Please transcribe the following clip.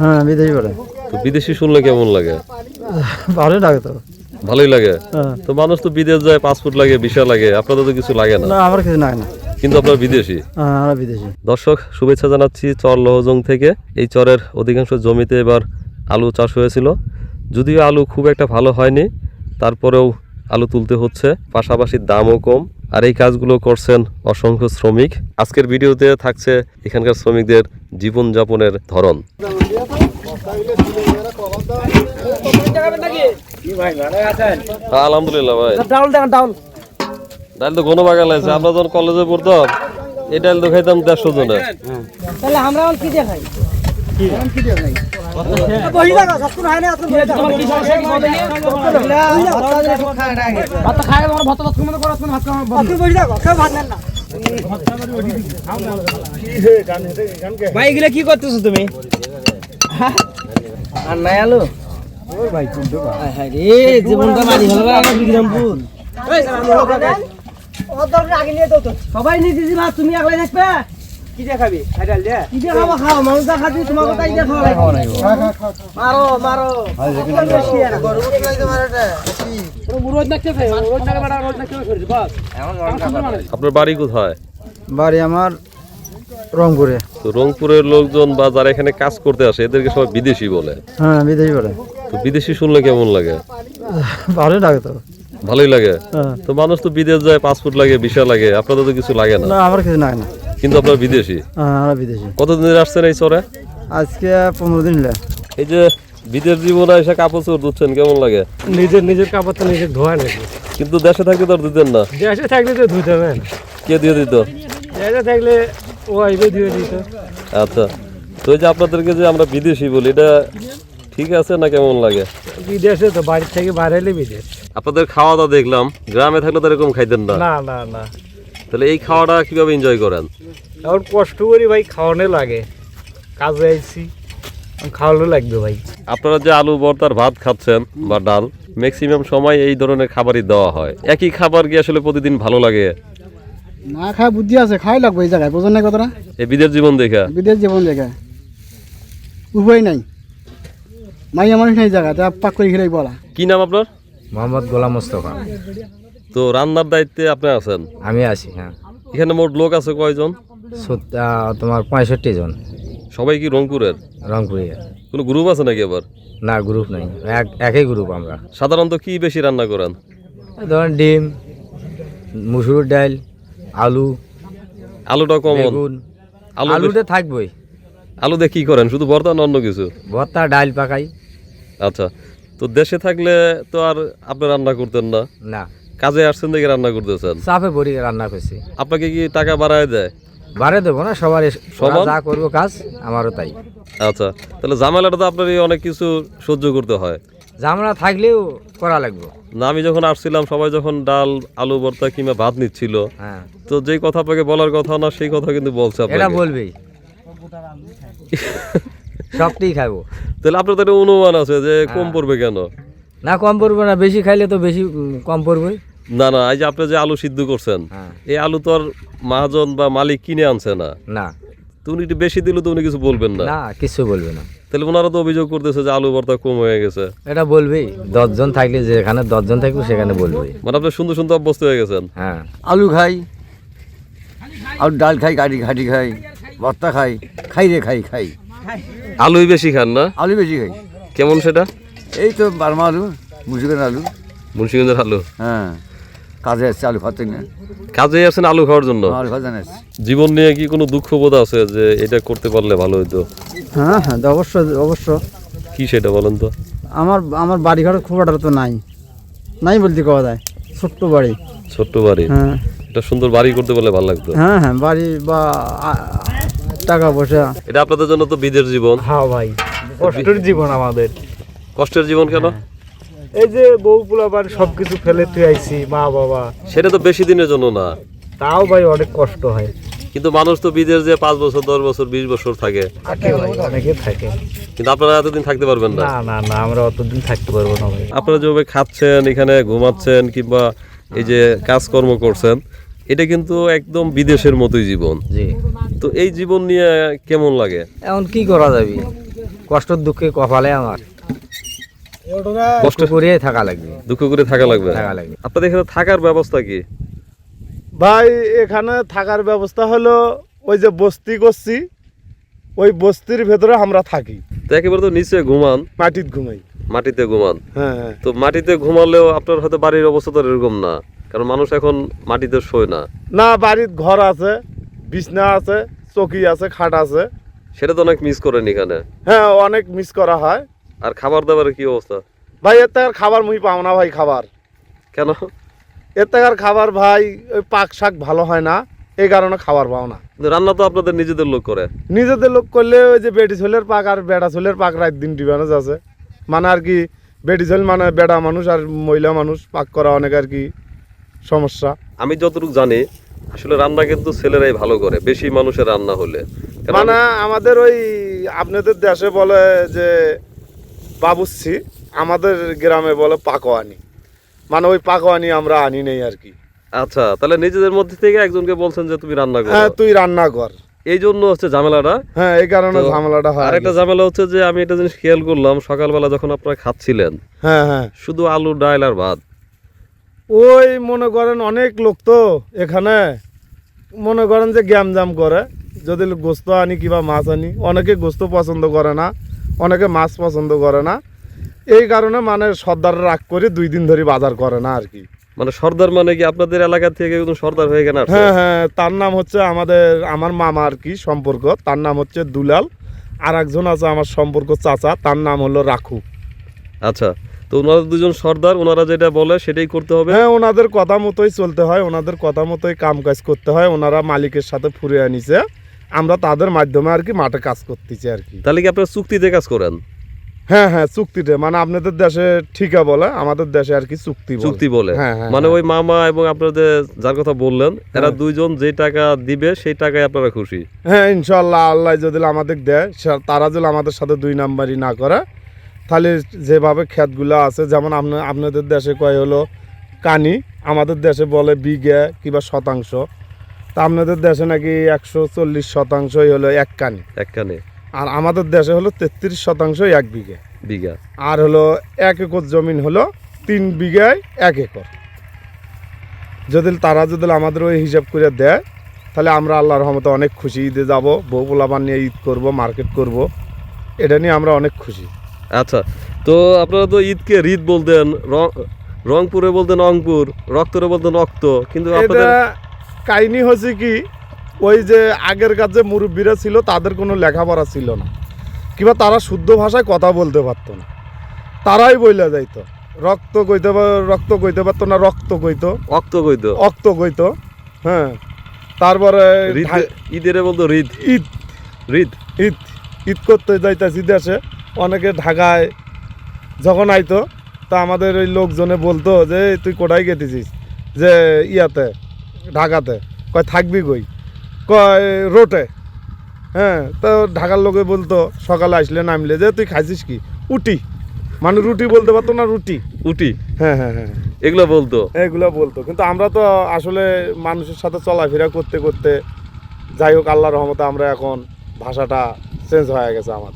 হ্যাঁ বিদেশি তো বিদেশি শুনলে কেমন লাগে? ভালোই লাগে তো। ভালোই লাগে? হ্যাঁ। তো মানুষ তো বিদেশ যায় পাসপোর্ট লাগে ভিসা লাগে আপনাদের তো কিছু লাগে না আমার কিছু লাগে না। কিন্তু আপনার বিদেশি? হ্যাঁ আমরা বিদেশি। দর্শক শুভেচ্ছা জানাচ্ছি চর লহজং থেকে। এই চরের অধিকাংশ জমিতে এবার আলু চাষ হয়েছিল। যদিও আলু খুব একটা ভালো হয়নি তারপরেও আলু তুলতে হচ্ছে। পাশাপাশি দামও কম। আর এই কাজগুলো করছেন অসংখ্য শ্রমিক। আজকের ভিডিওতে থাকছে এখানকার শ্রমিকদের জীবনযাপনের ধরন। আলহামদুলিল্লাহ ভাই। ডাল তো ঘন বাগান আছে আমরা যখন কলেজে পড়তাম এই ডাল তো খাইতাম দেড়শো জনে তাহলে আমরা কি দিয়ে খাই? বহি লাগা সবকিছু না তোমার কি সমস্যা ভাই এগুলা কি করতেছো তুমি আর নাই আলো ভাই ভাই জীবনটা মারি হলো বিক্রমপুর সবাই নিয়ে দিদি ভাত তুমি একলাই থাকবে কি দিয়ে খাইডাল দিয়ে কি দিয়ে খাও। মানুষ যা খাবি তোমাকে তাই খাওয়া লাগবে মারো মারো রোজ নাকতে খাই রোজ নাকে বাড়া রোজ নাকতে খাই বাস আপনার বাড়ি কোথায়? বাড়ি আমার রংপুরে তো রংপুরের লোকজন বা যারা এখানে কাজ করতে আসে এদেরকে সবাই বিদেশি বলে। হ্যাঁ বিদেশি তো বিদেশি শুনলে কেমন লাগে? ভালোই লাগে তো। ভালোই লাগে? হ্যাঁ। তো মানুষ তো বিদেশ যায় পাসপোর্ট লাগে ভিসা লাগে আপনাদের তো কিছু লাগে না? না আমার কিছু লাগে না। কিন্তু আপনার বিদেশি? হ্যাঁ আমরা বিদেশি। কতদিন ধরে আসছেন এই চরে? আজকে পনেরো দিন হলে। এই যে বিদেশ জীবনে এসে কাপড় চোপড় ধুচ্ছেন কেমন লাগে? নিজের নিজের কাপড় তো নিজের ধোয়া নাকি কিন্তু দেশে থাকলে তো দিতেন না। দেশে থাকলে তো ধুতে হবে। কে দিয়ে দিত? দেশে থাকলে ও আইবে দিয়ে দিত। আচ্ছা। তো এই যে আপনাদেরকে যে আমরা বিদেশি বলি এটা ঠিক আছে না কেমন লাগে? বিদেশে তো বাড়ির থেকে বাইরে বিদেশ। আপনাদের খাওয়া দাওয়া দেখলাম গ্রামে থাকলে তো এরকম খাইতেন না। না না না। তাহলে এই খাওয়াটা কীভাবে এনজয় করেন? এখন কষ্ট করি ভাই খাওয়ানো লাগে। কাজে আইছি খাওয়ানো লাগবে ভাই। আপনারা যে আলু ভর্তার ভাত খাচ্ছেন বা ডাল ম্যাক্সিমাম সময় এই ধরনের খাবারই দেওয়া হয়। একই খাবার কি আসলে প্রতিদিন ভালো লাগে? না খায় বুদ্ধি আছে খাই লাগবে এই জায়গায় বোঝেন না কতটা এই বিদেশ জীবন দেখা? বিদেশ জীবন দেখা। উপায় নাই। মাইয়া মানুষ নাই জায়গা তা পাক করে খেলে বলা। কি নাম আপনার? মোহাম্মদ গোলাম মোস্তফা। তো রান্নার দায়িত্বে আপনি আছেন? আমি আছি হ্যাঁ। এখানে মোট লোক আছে কয়জন? সত- আহ, তোমার পঁয়ষট্টি জন। সবাই কি রংপুরের? রংপুরে। কোনো গ্রুপ আছে নাকি আবার? না গ্রুপ নাই। এক একই গ্রুপ আমরা। সাধারণত কি বেশি রান্না করেন? এই ধরেন ডিম মুসুর ডাল আলু আলুটা কমন? বেগুন। আলু আলুতে থাকবই। আলু দিয়ে কি করেন? শুধু ভর্তা না অন্য কিছু? ভর্তা ডাল পাকাই। আচ্ছা। তো দেশে থাকলে তো আর আপনি রান্না করতেন না? না। কাজে আসছেন দেখে রান্না করতেছেন? চাপে ভরি রান্না করছি। আপনাকে কি টাকা বাড়ায় দেয়? দেবো না সবার সমান? যা করব কাজ আমারও তাই। আচ্ছা তাহলে ঝামেলাটা তো আপনার অনেক কিছু সহ্য করতে হয়। থাকলেও করা লাগবে। না আমি যখন আসছিলাম সবাই যখন ডাল আলু ভর্তা কিংবা ভাত নিচ্ছিল হ্যাঁ। তো যেই কথা আপনাকে বলার কথা না সেই কথা কিন্তু বলছে এটা বলবেই। সবটাই খাব তাহলে আপনার তো একটা অনুমান আছে যে কম পড়বে কেন? না কম পড়বে না বেশি খাইলে তো বেশি কম পড়বে না না এই যে আপনি যে আলু সিদ্ধ করছেন হ্যাঁ। এই আলু তো আর মহাজন বা মালিক কিনে আনছে না। না। তো উনি একটু বেশি দিলে তো উনি কিছু বলবেন না। না কিছু বলবে না। তাহলে ওনারা তো অভিযোগ করতেছে যে আলু ভর্তা কম হয়ে গেছে। এটা বলবেই দশজন থাকলে যেখানে দশজন থাকবে সেখানে বলবে মানে আপনি সুন্দর সুন্দর অভ্যস্ত হয়ে গেছেন। হ্যাঁ। আলু খাই আর ডাল খাই গাড়ি ঘাটি খাই ভর্তা খাই খাই রে খাই খাই। আলুই বেশি খান না? আলু বেশি খাই। কেমন সেটা? এই তো বার্মা আলু মুসুকের আলু। মুন্সিগঞ্জের আলু? হ্যাঁ কাজে আসছে আলু খাতে না কাজে আসেন আলু খাওয়ার জন্য? আলু খাতে আসছে। জীবন নিয়ে কি কোনো দুঃখ বোধ আছে যে এটা করতে পারলে ভালো হইতো? হ্যাঁ হ্যাঁ অবশ্য অবশ্য। কি সেটা বলেন তো? আমার আমার বাড়ি ঘর খুব একটা তো নাই। নাই বলতে কওয়া যায়। ছোট্ট বাড়ি। ছোট্ট বাড়ি? হ্যাঁ। এটা সুন্দর বাড়ি করতে পারলে ভালো লাগতো? হ্যাঁ হ্যাঁ বাড়ি বা টাকা পয়সা। এটা আপনাদের জন্য তো বিদের জীবন। হ্যাঁ ভাই কষ্টের জীবন আমাদের। কষ্টের জীবন কেন? এই যে বউ পোলাবার সবকিছু ফেলে তুই আইছি মা বাবা। সেটা তো বেশি দিনের জন্য না। তাও ভাই অনেক কষ্ট হয়। কিন্তু মানুষ তো বিদেশ যে পাঁচ বছর দশ বছর বিশ বছর থাকে। থাকে অনেকে থাকে। কিন্তু আপনারা এতদিন থাকতে পারবেন না। না না না আমরা অতদিন থাকতে পারব না ভাই। আপনারা যেভাবে খাচ্ছেন এখানে ঘুমাচ্ছেন কিংবা এই যে কাজকর্ম করছেন এটা কিন্তু একদম বিদেশের মতোই জীবন। জি। তো এই জীবন নিয়ে কেমন লাগে? এখন কি করা যাবে? কষ্টের দুঃখে কপালে আমার। কষ্ট করে থাকা লাগবে। দুঃখ করে থাকা লাগবে? থাকা লাগবে। আপনাদের এখানে থাকার ব্যবস্থা কি? ভাই এখানে থাকার ব্যবস্থা হলো ওই যে বস্তি করছি ওই বস্তির ভেতরে আমরা থাকি। তো একেবারে তো নিচে ঘুমান। মাটির ঘুমাই। মাটিতে ঘুমান। হ্যাঁ হ্যাঁ। তো মাটিতে ঘুমালেও আপনার হয়তো বাড়ির অবস্থা তো এরকম না কারণ মানুষ এখন মাটিতে শোয় না। না বাড়ির ঘর আছে বিছনা আছে চকি আছে খাট আছে। সেটা তো অনেক মিস করেন এখানে। হ্যাঁ অনেক মিস করা হয়। আর খাবার দাবারের কি অবস্থা? ভাই এর থেকে খাবার মুই পাও না ভাই খাবার। কেন? এর থেকে খাবার ভাই ওই পাক শাক ভালো হয় না এই কারণে খাবার পাও না। রান্না তো আপনাদের নিজেদের লোক করে। নিজেদের লোক করলে ওই যে বেটি ছোলের পাক আর বেড়া ছোলের পাক রাত দিন ডিফারেন্স আছে মানে আর কি বেটি ছোল মানে বেড়া মানুষ আর মহিলা মানুষ পাক করা অনেক আর কি সমস্যা। আমি যতটুকু জানি আসলে রান্না কিন্তু ছেলেরাই ভালো করে বেশি মানুষের রান্না হলে। মানে আমাদের ওই আপনাদের দেশে বলে যে বাবুচ্ছি আমাদের গ্রামে বলে পাকোয়ানি। মানে ওই পাকোয়ানি আমরা আনি নেই আর কি। আচ্ছা তাহলে নিজেদের মধ্যে থেকে একজনকে বলছেন যে তুমি রান্না করো হ্যাঁ তুই রান্না কর এই জন্য হচ্ছে ঝামেলাটা। হ্যাঁ এই কারণে ঝামেলাটা হয় আরেকটা ঝামেলা হচ্ছে যে আমি একটা জিনিস খেয়াল করলাম সকালবেলা যখন আপনারা খাচ্ছিলেন হ্যাঁ হ্যাঁ। শুধু আলু ডাল আর ভাত। ওই মনে করেন অনেক লোক তো এখানে মনে করেন যে গ্যাম জাম করে। যদি গোস্ত আনি কিংবা মাছ আনি অনেকে গোস্ত পছন্দ করে না। অনেকে মাছ পছন্দ করে না। এই কারণে মানে সর্দার রাগ করে দুই দিন ধরে বাজার করে না আর কি। মানে সর্দার মানে কি আপনাদের এলাকা থেকে একজন সর্দার হয়ে গেছে? হ্যাঁ হ্যাঁ তার নাম হচ্ছে আমাদের আমার মামা আর কি সম্পর্ক। তার নাম হচ্ছে দুলাল। আর একজন আছে আমার সম্পর্ক চাচা তার নাম হলো রাখু। আচ্ছা তো ওনারা দুজন সর্দার ওনারা যেটা বলে সেটাই করতে হবে? হ্যাঁ ওনাদের কথা মতোই চলতে হয় ওনাদের কথা মতোই কাম কাজ করতে হয় ওনারা মালিকের সাথে ফুরে আনিছে। আমরা তাদের মাধ্যমে আর কি মাঠে কাজ করতেছি আর কি। তাহলে কি আপনারা চুক্তিতে কাজ করেন? হ্যাঁ হ্যাঁ চুক্তিতে। মানে আপনাদের দেশে ঠিকা বলে আমাদের দেশে আর কি চুক্তি চুক্তি বলে। হ্যাঁ হ্যাঁ মানে ওই মামা এবং আপনাদের যার কথা বললেন এরা দুইজন যে টাকা দিবে সেই টাকায় আপনারা খুশি? হ্যাঁ ইনশাল্লাহ আল্লাহ যদি আমাদের দেয় তারা যদি আমাদের সাথে দুই নাম্বারই না করে তাহলে যেভাবে ক্ষেতগুলো আছে যেমন আপনা আপনাদের দেশে কয় হলো কানি আমাদের দেশে বলে বিঘে কিংবা শতাংশ। তা আপনাদের দেশে নাকি একশো চল্লিশ শতাংশই হলো এক কানি। একখানে আর আমাদের দেশে হলো তেত্রিশ শতাংশই এক বিঘে। বিঘা। আর হলো এক একর জমিন হলো তিন বিঘায় এক একর। যদি তারা যদি আমাদের ওই হিসাব করে দেয় তাহলে আমরা আল্লাহর রহমতে অনেক খুশি। ঈদে যাব বউ পোলাপান নিয়ে ঈদ করব মার্কেট করব। এটা নিয়ে আমরা অনেক খুশি। আচ্ছা তো আপনারা তো ঈদকে ঈদ বলতেন রং- রংপুরে বলতেন রংপুর রক্তরে বলতেন রক্ত কিন্তু আপনাদের কাহিনী হচ্ছে কি ওই যে আগের কাছে মুরব্বীরা ছিল তাদের কোনো লেখাপড়া ছিল না। কিংবা তারা শুদ্ধ ভাষায় কথা বলতে পারতো না। তারাই বইলা যাইতো। রক্ত কইতে রক্ত কইতে পারতো না রক্ত কইতো। রক্ত কইতো? অক্ত কইতো হ্যাঁ। তারপরে ঈদের বলতো ঈদ ঈদ। ঈদ ঈদ। ঈদ করতে যাইতাছি দেশে। অনেকে ঢাকায় যখন আইতো তা আমাদের ওই লোকজনে বলতো যে তুই কোথায় গেতেছিস? যে ইয়াতে। ঢাকাতে। কয় থাকবি কই? কয় রোটে। হ্যাঁ তো ঢাকার লোকে বলতো সকালে আসলে নামলে। যে তুই খাইছিস কি? উটি মানে রুটি বলতে পারতো না রুটি। উটি হ্যাঁ হ্যাঁ হ্যাঁ। এগুলো বলতো? এগুলো বলতো। কিন্তু আমরা তো আসলে মানুষের সাথে চলাফেরা করতে করতে যাই হোক আল্লাহর রহমতে আমরা এখন ভাষাটা চেঞ্জ হয়ে গেছে আমাদের।